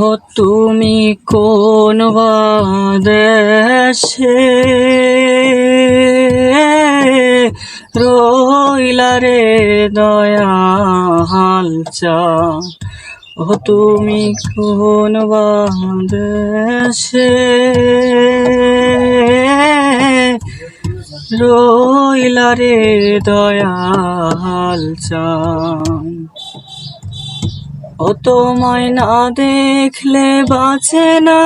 ও তুমি কোন দেশে রইলা রে দয়াল চান ও তুমি কোন দেশে রইলা রে দয়াল চান ও তোমায় না দেখলে বাঁচে না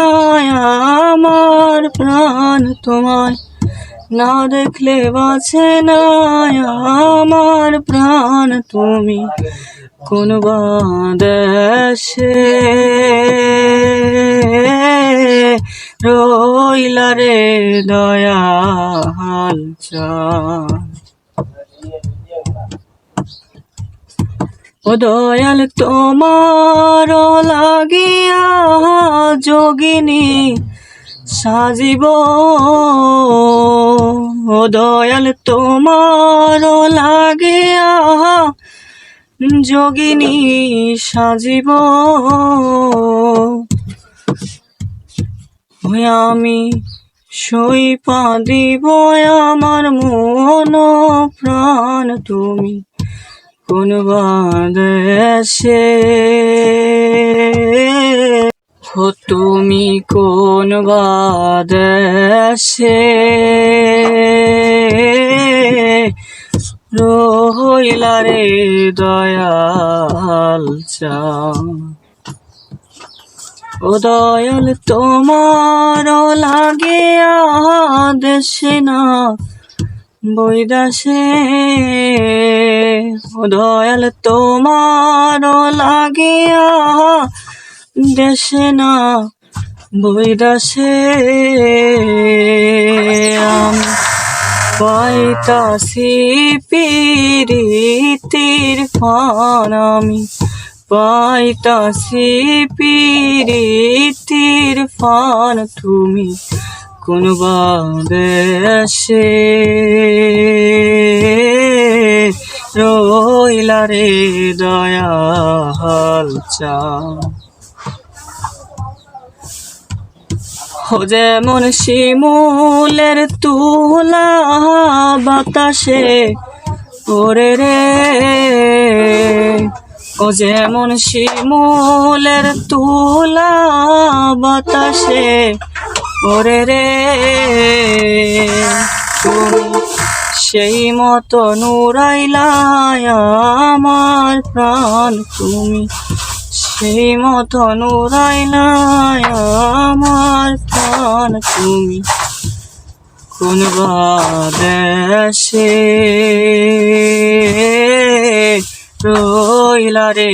আমার প্রাণ। তোমায় না দেখলে বাঁচে না আমার প্রাণ। তুমি কোন দেশে রইলা রে দয়াল চান ও দয়াল তোমার লাগিয়া যোগিনী সাজিব। ও দয়াল তোমার লাগিয়া যোগিনী সাজিব। আমি সই পা দিব আমার মন প্রাণ তুমি। কোন দেশে ও তুমি কোন দেশে রহিলা রে দয়াল ও দয়াল তোমার লাগে দেশে না। বৈদাসে ও দয়াল তোমার লাগিয়া দেশে না বৈদাসে আমি পাইতাছি পিরিতির ফান আমি পাইতাছি পিরিতির ফান তুমি কোন দেশে রইলা রে দয়াল ও যেমন শিমুলের তুলা বাতাসে ওরে রে। ও যেমন শিমুলের তুলা বাতাসে ওরে রে। তুমি সেই মতো নুরাইলা আমার প্রাণ। তুমি সেই মতো নুরাইলা আমার প্রাণ। তুমি কোন দেশে রইলা রে